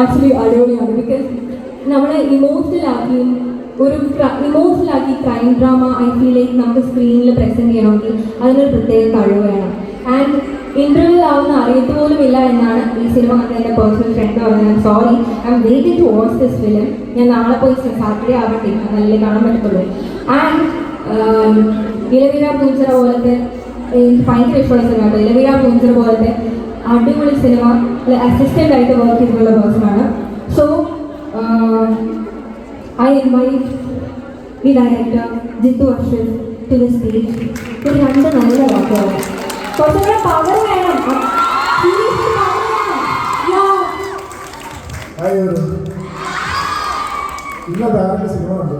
Actually അടിപൊളിയാണ് because നമ്മളെ ഇമോഷണലാക്കി ഒരു ഇമോഷണലാക്കി crime drama I feel like നമുക്ക് സ്ക്രീനിൽ പ്രസന്റ് ചെയ്യണമെങ്കിൽ അതിനൊരു പ്രത്യേക കഴിവ് വേണം. ആൻഡ് ഇന്റർവ്യൂ ആവുന്ന അറിയത്ത് പോലും ഇല്ല എന്നാണ് ഈ സിനിമ കണ്ട എന്റെ പേഴ്സണൽ ഫ്രണ്ട് പറഞ്ഞത്. Sorry I'm waiting to watch this film ഞാൻ നാളെ പോയി സാറ്റർഡേ ആവട്ടെ. നല്ല കാണാൻ പറ്റത്തുള്ളൂ. ആൻഡ് ഇലവിര പൂച്ചറ പോലത്തെ എനിക്ക് ഭയങ്കര സിനിമ കേട്ടോ. ഇലവിര പൂഞ്ചർ പോലത്തെ അടിപൊളി സിനിമ അസിസ്റ്റന്റ് ആയിട്ട് വർക്ക് ചെയ്തിട്ടുള്ള പേഴ്സണാണ് so I invite the director Jithu Arshad to the stage ഒരു രണ്ട് നല്ല വാക്കുകൾ കുറച്ചും കൂടെ പവർ വേണം. Seriously power വേണം. Yeah. ആയൊരു ഇന്ന ബാരന്റെ സിനിമ ഉണ്ട്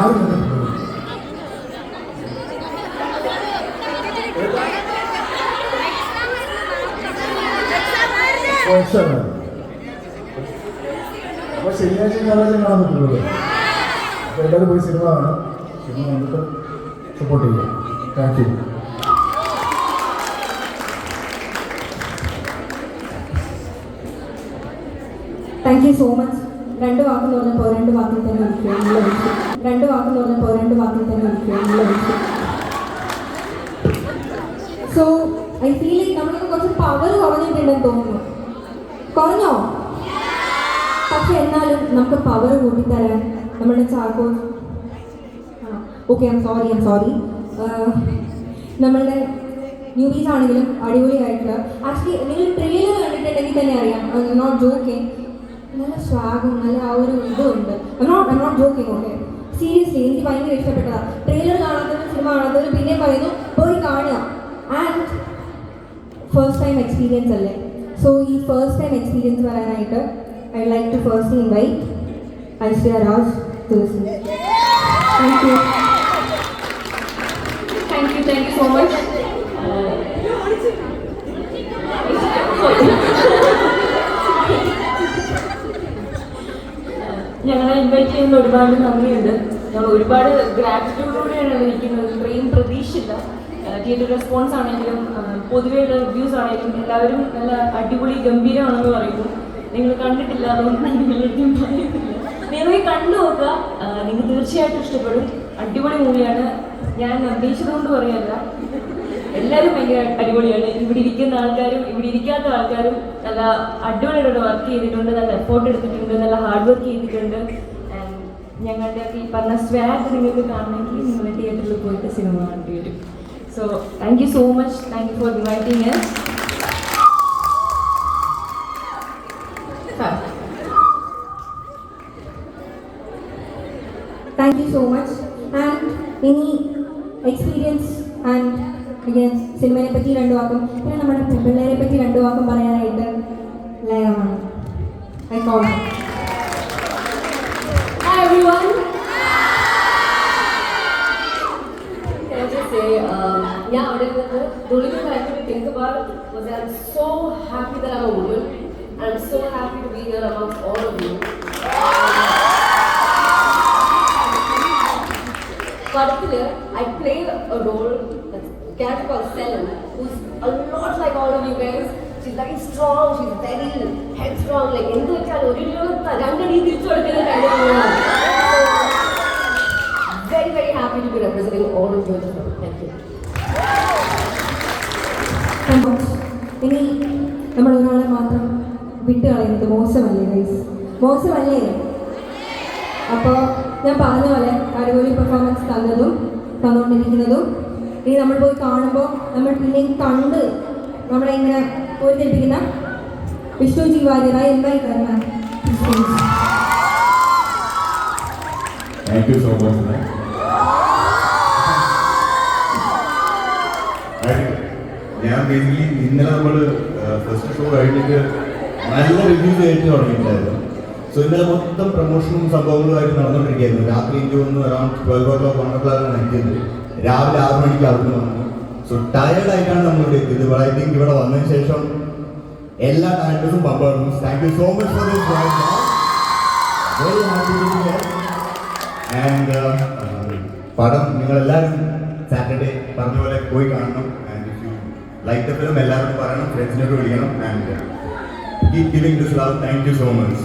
ആരും കണ്ടിട്ടുണ്ടോ? ഓ, ഇഷ്ടമാണ്. അപ്പൊ ശനിയാഴ്ച ഞായറാഴ്ച കാണാൻ പറ്റുള്ളൂ. എല്ലാവരും പോയി സിനിമ കാണാം സിനിമ കണ്ടിട്ട് സപ്പോർട്ട് ചെയ്യുക thank you thank you so much രണ്ട് വാക്കെന്ന് പറഞ്ഞപ്പോൾ രണ്ട് വാക്കിൽ തന്നെ വിളിക്കുക രണ്ട് വാക്ക് പറഞ്ഞപ്പോൾ രണ്ട് വാക്കിൽ തന്നെ വിളിച്ചു സോ ഐ ഫീൽ നമ്മൾക്ക് കുറച്ച് പവർ കുറഞ്ഞിട്ടുണ്ടെന്ന് തോന്നുന്നു. കുറഞ്ഞോ പക്ഷെ എന്നാലും നമുക്ക് പവർ കൂട്ടിത്തരാൻ നമ്മുടെ Chacko okay I'm sorry I'm sorry നമ്മളുടെ ന്യൂബീസ് ആണെങ്കിലും അടിപൊളിയായിട്ടുള്ള ആക്ച്വലി നിങ്ങൾ ട്രെയിലർ കണ്ടിട്ടുണ്ടെങ്കിൽ തന്നെ അറിയാം. നോട്ട് ജോക്കിങ് നല്ല സ്വാഗം നല്ല ആ ഒരു ഇതുണ്ട് not not joking okay seriously എനിക്ക് ഭയങ്കര ഇഷ്ടപ്പെട്ടതാണ് ട്രെയിലർ കാണാത്തവരും സിനിമ കാണാത്തവരും പിന്നെ പറയുന്നു പോയി കാണുക. ആൻഡ് ഫസ്റ്റ് ടൈം എക്സ്പീരിയൻസ് അല്ലേ? സോ ഈ ഫസ്റ്റ് ടൈം എക്സ്പീരിയൻസ് പറയാനായിട്ട് I like to first invite Aishwarya Raj Thulasi thank you thank you thank you so much ഞങ്ങളെ ഇൻവൈറ്റ് ചെയ്യുന്ന ഒരുപാട് നന്ദിയുണ്ട്. ഞങ്ങൾ ഒരുപാട് ഗ്രാറ്റിറ്റ്യൂഡോടെയാണ് ഇരിക്കുന്നത്. ഇത്രയും പ്രതീക്ഷയില്ല. തിയേറ്റർ റെസ്പോൺസ് ആണെങ്കിലും പൊതുവെയുള്ള റിവ്യൂസ് ആണെങ്കിലും എല്ലാവരും നല്ല അടിപൊളി ഗംഭീരമാണെന്ന് പറയുന്നു. നിങ്ങൾ കണ്ടിട്ടില്ല അതുകൊണ്ട് നിങ്ങളടുത്തും പറയുന്നില്ല പോയി കണ്ടു നോക്കുക. നിങ്ങൾ തീർച്ചയായിട്ടും ഇഷ്ടപ്പെടും. അടിപൊളി മൂവിയാണ്. ഞാൻ നിർദ്ദേശിച്ചതുകൊണ്ട് പറയല്ല. എല്ലാവരും ഭയങ്കര അടിപൊളിയാണ്. ഇവിടെ ഇരിക്കുന്ന ആൾക്കാരും ഇവിടെ ഇരിക്കാത്ത ആൾക്കാരും നല്ല അടിപൊളിയായിട്ട് വർക്ക് ചെയ്തിട്ടുണ്ട് നല്ല എഫോർട്ട് എടുത്തിട്ടുണ്ട് നല്ല ഹാർഡ് വർക്ക് ചെയ്തിട്ടുണ്ട്. ഞങ്ങളുടെ ഈ പറഞ്ഞ സ്വാഗ് നിങ്ങൾക്ക് കാണണമെങ്കിൽ നിങ്ങൾ തിയേറ്ററിൽ പോയിട്ട് സിനിമ കണ്ടു വരും so thank you so much thank you for inviting thank you so much and ഇനി എക്സ്പീരിയൻസ് ആൻഡ് അഗൈൻ സിനിമയെ പറ്റി രണ്ടു വാക്കും പിന്നെ നമ്മുടെ പിള്ളേരെ പറ്റി രണ്ടു വാക്കും പറയാനായിട്ട് ലയമാണ് I call Hi everyone. think about it was that I'm so happy that I'm a woman. I'm so happy to be here amongst all of you. Particularly, I play a role that's a character called Selim, who's a lot like all of you guys. She's very strong, she's very headstrong, like Indulchal, the kind of Very, very happy to be representing all of you. Thank you. ഇനി നമ്മൾ ഒരാളെ മാത്രം വിട്ട് കളയുന്നത് മോശമല്ലേ guys മോശമല്ലേ? അപ്പോൾ ഞാൻ പറഞ്ഞ പോലെ അടിപൊളി പെർഫോമൻസ് തന്നതും തന്നുകൊണ്ടിരിക്കുന്നതും ഇനി നമ്മൾ പോയി കാണുമ്പോൾ നമ്മൾ പിന്നെയും കണ്ട് നമ്മളെ ഇങ്ങനെ പോയി തെറ്റിക്കുന്ന വിഷ്ണു ജി വാര്യറായി എന്തായി തരണം Thank you so much, man. ഞാൻ ബേസിക്കലി ഇന്നലെ നമ്മൾ ഫസ്റ്റ് ഷോ കഴിഞ്ഞിട്ട് നല്ല റിവ്യൂസ് ആയിട്ട് തുടങ്ങിയിട്ടുണ്ടായിരുന്നു. സോ ഇന്നലെ മൊത്തം പ്രൊമോഷനും സംഭവങ്ങളുമായിട്ട് നടന്നുകൊണ്ടിരിക്കുകയായിരുന്നു. രാത്രി എനിക്ക് ഒന്ന് around twelve o'clock one ഓ ക്ലോക്കാണ് എത്തിയത് രാവിലെ ആറ് മണിക്ക് അവിടുന്ന് വന്നു. സോ ടയർഡായിട്ടാണ് നമ്മൾ ഇവിടെ എത്തിയത്. ബട്ട് ഐ തിങ്ക് ഇവിടെ വന്നതിന് ശേഷം എല്ലാ ടാലന്റും പമ്പാടുന്നു thank you so much for this and പടം നിങ്ങളെല്ലാവരും സാറ്റർഡേ പറഞ്ഞ പോലെ പോയി കാണണം. ആൻഡ് ദ ഫിലിം എല്ലാവരും പറയണം ഫ്രണ്ട്സിനൊക്കെ വിളിക്കണം and keep giving this love thank you so much